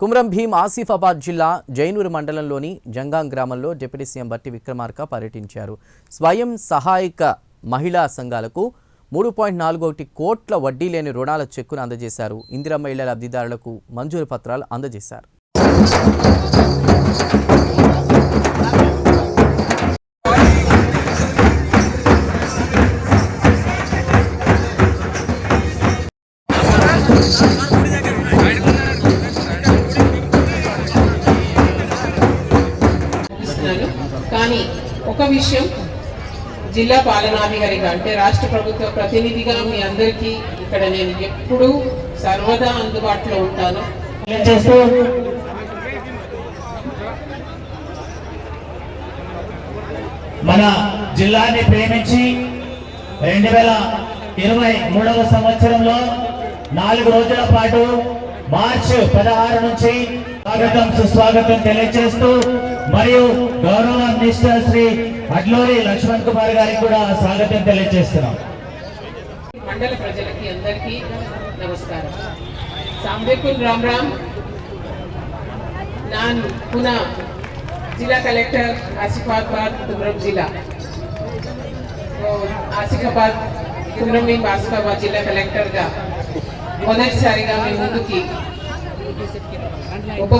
కుమ్రం భీం ఆసిఫాబాద్ జిల్లా జైనూరు మండలంలోని జంగాం గ్రామంలో డిప్యూటీ సీఎం బట్టి విక్రమార్క పర్యటించారు. స్వయం సహాయక మహిళా సంఘాలకు మూడు పాయింట్ నాలుగు ఒకటి కోట్ల వడ్డీ లేని రుణాల చెక్కును అందజేశారు. ఇందిరమ్మ ఇళ్ళ లబ్ధిదారులకు మంజూరు పత్రాలు అందజేశారు. ఇస్తున్నాను కానీ ఒక విషయం జిల్లా పాలనాధికారిగా అంటే రాష్ట్ర ప్రభుత్వ ప్రతినిధిగా మీ అందరికీ ఇక్కడ నేను ఎప్పుడూ సర్వదా అందుబాటులో ఉంటాను. మన జిల్లాని ప్రేమించి రెండు వేల ఇరవై మూడవ సంవత్సరంలో నాలుగు రోజుల పాటు మార్చ్ పదహారు నుంచి స్వాగతం సుస్వాగతం తెలియజేస్తూ మరియు గౌరవ మినిస్టర్ శ్రీ అడ్లూరి లక్ష్మణ్ కుమార్ గారికి కూడా స్వాగతం తెలియజేస్తున్నాం. మండల ప్రజలకి అందరికీ నమస్కారం. సాంబేకుల్ రామ్ రామ్ నాన్ పునా జిల్లా కలెక్టర్ ఆసిఫాబాద్ కుమ్రం జిల్లా. ఆసిఫాబాద్ కుమ్రం భీం ఆసిఫాబాద్ జిల్లా కలెక్టర్గా మొదటిసారిగా మీ ముందుకి ఉప